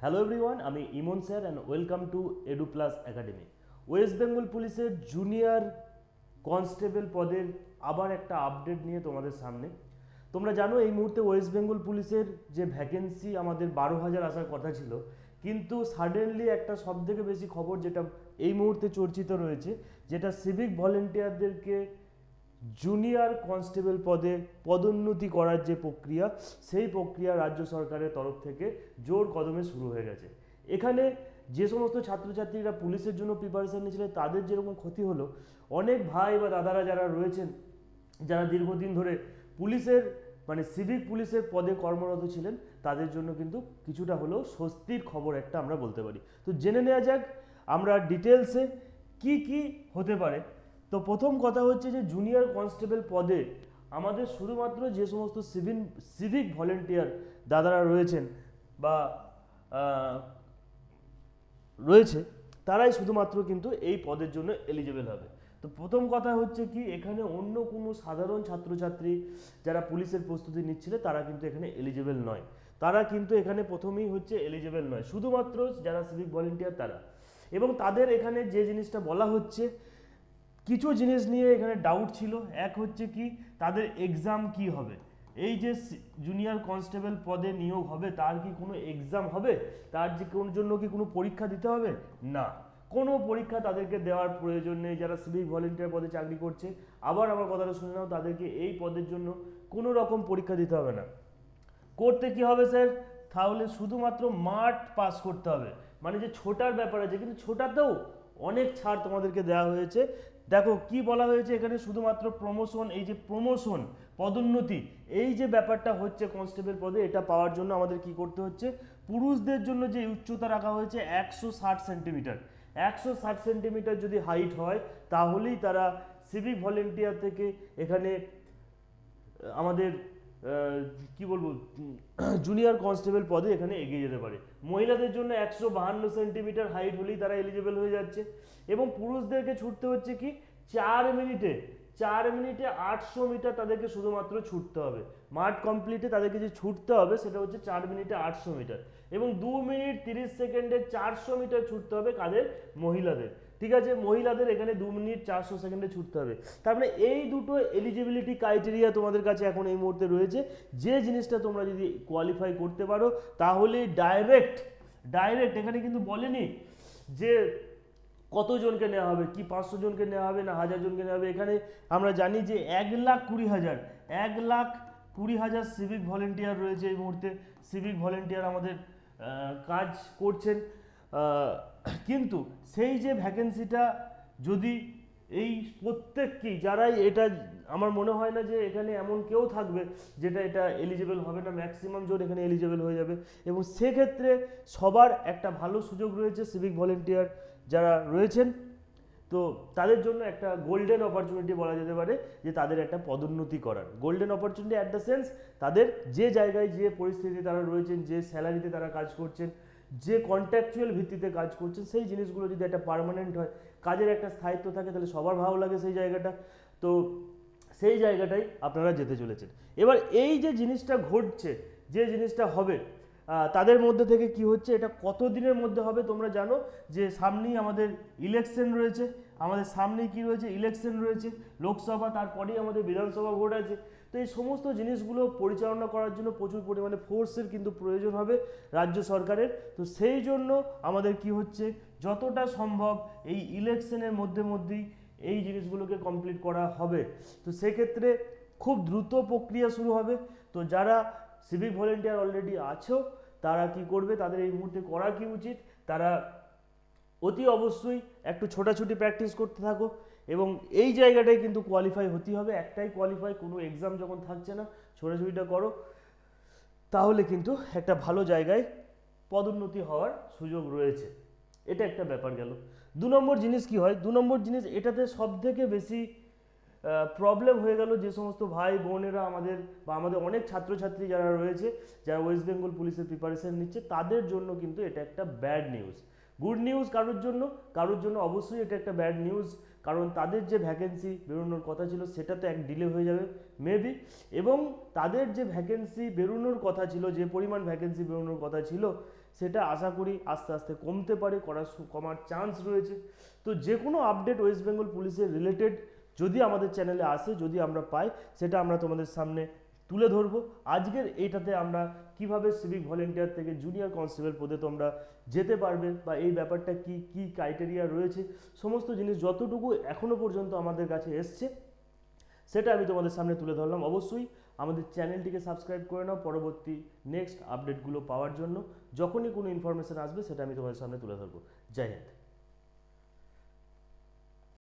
Hello everyone আমি Emon sir and welcome to Edu plus academy West Bengal পুলিশের junior constable পদের আবার একটা আপডেট নিয়ে তোমাদের সামনে। তোমরা জানো এই মুহূর্তে ওয়েস্ট বেঙ্গল পুলিশের যে ভ্যাকেন্সি আমাদের বারো হাজার আসার কথা ছিল, কিন্তু সাডেনলি একটা সব থেকে বেশি খবর যেটা এই মুহূর্তে চর্চিত রয়েছে, যেটা সিভিক ভলেন্টিয়ারদেরকে জুনিয়র কনস্টেবল পদে পদোন্নতি করার যে প্রক্রিয়া, সেই প্রক্রিয়া রাজ্য সরকারের তরফ থেকে জোর কদমে শুরু হয়ে গেছে। এখানে যে সমস্ত ছাত্রছাত্রীরা পুলিশের জন্য প্রিপারেশন নিয়েছিলেন, তাদের যেরকম ক্ষতি হলো, অনেক ভাই বা দাদারা যারা রয়েছেন, যারা দীর্ঘদিন ধরে পুলিশের মানে সিভিক পুলিশের পদে কর্মরত ছিলেন, তাদের জন্য কিন্তু কিছুটা হলেও স্বস্তির খবর একটা আমরা বলতে পারি। তো জেনে নেওয়া যাক আমরা ডিটেলসে কি কি হতে পারে। তো প্রথম কথা হচ্ছে যে জুনিয়র কনস্টেবল পদে আমাদের শুধুমাত্র যে সমস্ত সিভিল সিভিক ভলেন্টিয়ার দাদারা রয়েছেন বা রয়েছে, তারাই শুধুমাত্র কিন্তু এই পদের জন্য এলিজিবল হবে। তো প্রথম কথা হচ্ছে কি, এখানে অন্য কোনো সাধারণ ছাত্রছাত্রী যারা পুলিশের প্রস্তুতি নিচ্ছিল, তারা কিন্তু এখানে এলিজিবল নয়। তারা কিন্তু এখানে প্রথমেই হচ্ছে এলিজিবল নয়। শুধুমাত্র যারা সিভিক ভলেন্টিয়ার তারা। এবং তাদের এখানে যে জিনিসটা বলা হচ্ছে কিছু জিনিস নিয়ে এখানে ডাউট ছিল। এক হচ্ছে কি, তাদের এক্সাম কি হবে? এই যে জুনিয়র কনস্টেবল পদে নিয়োগ হবে, তার কি কোনো এক্সাম হবে? তার যে কোন জন্য কি কোনো পরীক্ষা দিতে হবে? না। কোনো পরীক্ষা তাদেরকে দেওয়ার প্রয়োজন নেই। যারা সিভিক ভলেন্টিয়ার পদে চাকরি করছে, আবার আমার কথাটা শুনে নাও, তাদেরকে এই পদের জন্য কোনো রকম পরীক্ষা দিতে হবে না। করতে কি হবে স্যার তাহলে শুধুমাত্র মাঠ পাস করতে হবে। মানে যে ছোটার ব্যাপার আছে, কিন্তু ছোটাতেও অনেক ছাড় তোমাদেরকে দেওয়া হয়েছে। দেখো, কি বলা হয়েছে এখানে? শুধুমাত্র প্রমোশন এই যে প্রমোশন পদোন্নতি, এই যে ব্যাপারটা হচ্ছে কনস্টেবল পদে, এটা পাওয়ার জন্য আমাদের কি করতে হচ্ছে? পুরুষদের জন্য যে উচ্চতা রাখা হয়েছে একশো ষাট সেন্টিমিটার একশো ষাট সেন্টিমিটার যদি হাইট হয়, তাহলেই তারা সিভিক ভলেন্টিয়ার থেকে এখানে, আমাদের কি বলব জুনিয়র কনস্টেবল পদে এখানে এগিয়ে যেতে পারে। মহিলাদের জন্য একশো বাহান্ন সেন্টিমিটার হাইট হলেই তারা এলিজিবল হয়ে যাচ্ছে এবং পুরুষদেরকে ছুটতে হচ্ছে কি, চার মিনিটে চার মিনিটে আটশো মিটার তাদেরকে শুধুমাত্র ছুটতে হবে। মাঠ কমপ্লিটে তাদেরকে যে ছুটতে হবে, সেটা হচ্ছে চার মিনিটে আটশো মিটার এবং দু মিনিট তিরিশ সেকেন্ডে চারশো মিটার ছুটতে হবে কাদের? মহিলাদের। ঠিক আছে? মহিলাদের এখানে দু মিনিট চারশো সেকেন্ডে ছুটতে হবে। তার মানে এই দুটো এলিজিবিলিটি ক্রাইটেরিয়া তোমাদের কাছে এখন এই মুহূর্তে রয়েছে। যে জিনিসটা তোমরা যদি কোয়ালিফাই করতে পারো, তাহলে ডাইরেক্ট ডাইরেক্ট এখানে কিন্তু বলেনি যে কতজনকে নেওয়া হবে, কি পাঁচশো জনকে নেওয়া হবে না হাজার জনকে নেওয়া হবে। এখানে আমরা জানি যে এক লাখ কুড়ি হাজার, এক লাখ কুড়ি হাজার সিভিক ভলেন্টিয়ার রয়েছে এই মুহূর্তে। সিভিক ভলেন্টিয়ার আমাদের কাজ করছেন। কিন্তু সেই যে ভ্যাকেন্সিটা যদি এই প্রত্যেককেই, যারাই এটা, আমার মনে হয় না যে এখানে এমন কেউ থাকবে যেটা এটা এলিজিবল হবে না ম্যাক্সিমাম জোর এখানে এলিজিবল হয়ে যাবে। এবং সেক্ষেত্রে সবার একটা ভালো সুযোগ রয়েছে সিভিক ভলেন্টিয়ার যারা রয়েছেন। তো তাদের জন্য একটা গোল্ডেন অপরচুনিটি বলা যেতে পারে যে তাদের একটা পদোন্নতি করার। Golden opportunity at the sense তাদের যে জায়গায় যে পরিস্থিতি তারা রয়েছেন, যে স্যালারিতে তারা কাজ করছেন যে কন্ট্রাকচুয়াল ভিত্তিতে কাজ করছেন, সেই জিনিসগুলো যদি একটা পার্মানেন্ট হয়, কাজের একটা স্থায়িত্ব থাকে, তাহলে সবার ভালো লাগে সেই জায়গাটা। তো সেই জায়গাটাই আপনারা যেতে চলেছেন। এবার এই যে জিনিসটা ঘটছে, যে জিনিসটা হবে তাদের মধ্যে থেকে কি হচ্ছে, এটা কত দিনের মধ্যে হবে তোমরা জানো? যে সামনেই আমাদের ইলেকশন রয়েছে। আমাদের সামনেই কি রয়েছে? ইলেকশন রয়েছে। লোকসভা, তারপরেই আমাদের বিধানসভা ভোট আছে। তো এই সমস্ত জিনিসগুলো পরিচালনা করার জন্য প্রচুর পরিমাণে ফোর্সের কিন্তু প্রয়োজন হবে রাজ্য সরকারের। তো সেই জন্য আমাদের কি হচ্ছে, যতটা সম্ভব এই ইলেকশনের মধ্যে মধ্যেই এই জিনিসগুলোকে কমপ্লিট করা হবে। তো সেক্ষেত্রে খুব দ্রুত প্রক্রিয়া শুরু হবে। তো যারা সিভিক ভলেন্টিয়ার অলরেডি আছো, তারা কি করবে, তাদের এই মুহূর্তে করা কি উচিত, তারা অতি অবশ্যই একটু ছোটাছুটি প্র্যাকটিস করতে থাকো। এবং এই জায়গাটায় কিন্তু কোয়ালিফাই হতে হবে। একটাই কোয়ালিফাই কোনো এক্সাম যখন থাকছে না, ছোটাছুটিটা করো, তাহলে কিন্তু একটা ভালো জায়গায় পদোন্নতি হওয়ার সুযোগ রয়েছে। এটা একটা ব্যাপার গেল। দু নম্বর জিনিস কি হয়? দু নম্বর জিনিস, এটাতে সব থেকে বেশি প্রবলেম হয়ে গেল যে সমস্ত ভাই বোনেরা আমাদের বা আমাদের অনেক ছাত্রছাত্রী যারা রয়েছে, যারা ওয়েস্ট বেঙ্গল পুলিশের প্রিপারেশন নিচ্ছে, তাদের জন্য কিন্তু এটা একটা ব্যাড নিউজ গুড নিউজ কারোর জন্য? কারোর জন্য অবশ্যই এটা একটা ব্যাড নিউজ কারণ তাদের যে ভ্যাকেন্সি বেরোনোর কথা ছিল সেটা তো এক ডিলে হয়ে যাবে মেবি এবং তাদের যে ভ্যাকেন্সি বেরোনোর কথা ছিল, যে পরিমাণ ভ্যাকেন্সি বেরোনোর কথা ছিল, সেটা আশা করি আস্তে আস্তে কমতে পারে, করার কমার চান্স রয়েছে। তো যে কোনো আপডেট ওয়েস্ট বেঙ্গল পুলিশের রিলেটেড যদি আমাদের চ্যানেলে আসে, যদি আমরা পাই, সেটা আমরা তোমাদের সামনে তুলে ধরবো। আজকের এইটাতে আমরা কীভাবে সিভিক ভলেন্টিয়ার থেকে জুনিয়র কনস্টেবল পদে তোমরা যেতে পারবে বা এই ব্যাপারটা কি কি ক্রাইটেরিয়া রয়েছে, সমস্ত জিনিস যতটুকু এখনও পর্যন্ত আমাদের কাছে এসছে, সেটা আমি তোমাদের সামনে তুলে ধরলাম। অবশ্যই আমাদের চ্যানেলটিকে সাবস্ক্রাইব করে নাও, পরবর্তী নেক্সট আপডেটগুলো পাওয়ার জন্য। যখনই কোনো ইনফরমেশন আসবে, সেটা আমি তোমাদের সামনে তুলে ধরবো। জয় হিন্দ।